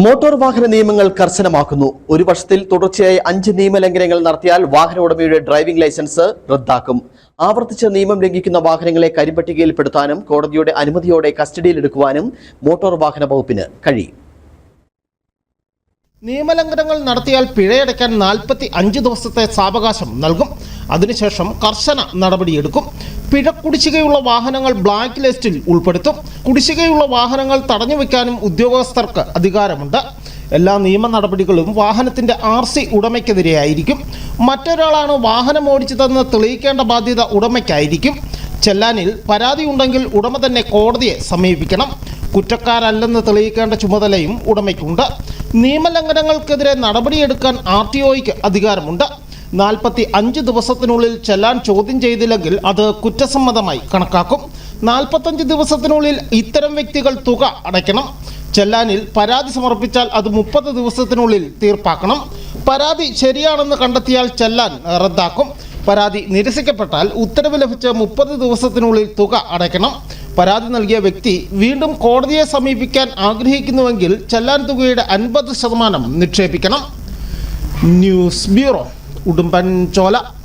Motor വാഹന നിയമങ്ങൾ കർശനമാക്കുന്നു. ഒരു വർഷത്തിൽ തുടർച്ചയായി അഞ്ച് നിയമലംഘനങ്ങൾ നടത്തിയാൽ വാഹന ഉടമയുടെ ഡ്രൈവിംഗ് ലൈസൻസ് റദ്ദാക്കും. ആവർത്തിച്ച നിയമം ലംഘിക്കുന്ന വാഹനങ്ങളെ കരിപ്പട്ടികയിൽപ്പെടുത്താനും കോടതിയുടെ അനുമതിയോടെ കസ്റ്റഡിയിലെടുക്കുവാനും മോട്ടോർ വാഹന വകുപ്പിന് കഴിയും. നിയമലംഘനങ്ങൾ നടത്തിയാൽ പിഴയടയ്ക്കാൻ നാൽപ്പത്തി അഞ്ച് ദിവസത്തെ സാവകാശം നൽകും. അതിനുശേഷം കർശന നടപടിയെടുക്കും. പിഴ കുടിശ്ശികയുള്ള വാഹനങ്ങൾ ബ്ലാക്ക് ലിസ്റ്റിൽ ഉൾപ്പെടുത്തും. കുടിശ്ശികയുള്ള വാഹനങ്ങൾ തടഞ്ഞു വെക്കാനും ഉദ്യോഗസ്ഥർക്ക് അധികാരമുണ്ട്. എല്ലാ നിയമ നടപടികളും വാഹനത്തിന്റെ ആർ സി ഉടമയ്ക്കെതിരെയായിരിക്കും. മറ്റൊരാളാണ് വാഹനം ഓടിച്ചതെന്ന് തെളിയിക്കേണ്ട ബാധ്യത ഉടമയ്ക്കായിരിക്കും. ചെല്ലാനിൽ പരാതി ഉണ്ടെങ്കിൽ ഉടമ തന്നെ കോടതിയെ സമീപിക്കണം. കുറ്റക്കാരല്ലെന്ന് തെളിയിക്കേണ്ട ചുമതലയും ഉടമയ്ക്കുണ്ട്. നിയമലംഘനങ്ങൾക്കെതിരെ നടപടിയെടുക്കാൻ ആർ ടി ഒയ്ക്ക് അധികാരമുണ്ട്. നാൽപ്പത്തി അഞ്ച് ദിവസത്തിനുള്ളിൽ ചെല്ലാൻ ചോദ്യം ചെയ്തില്ലെങ്കിൽ അത് കുറ്റസമ്മതമായി കണക്കാക്കും. നാൽപ്പത്തഞ്ച് ദിവസത്തിനുള്ളിൽ ഇത്തരം വ്യക്തികൾ തുക അടയ്ക്കണം. ചെല്ലാനിൽ പരാതി സമർപ്പിച്ചാൽ അത് മുപ്പത് ദിവസത്തിനുള്ളിൽ തീർപ്പാക്കണം. പരാതി ശരിയാണെന്ന് കണ്ടെത്തിയാൽ ചെല്ലാൻ റദ്ദാക്കും. പരാതി നിരസിക്കപ്പെട്ടാൽ ഉത്തരവ് ലഭിച്ച് മുപ്പത് ദിവസത്തിനുള്ളിൽ തുക അടയ്ക്കണം. പരാതി നൽകിയ വ്യക്തി വീണ്ടും കോടതിയെ സമീപിക്കാൻ ആഗ്രഹിക്കുന്നുവെങ്കിൽ ചെല്ലാൻ തുകയുടെ അൻപത് ശതമാനം നിക്ഷേപിക്കണം. News bureau. udempan colak.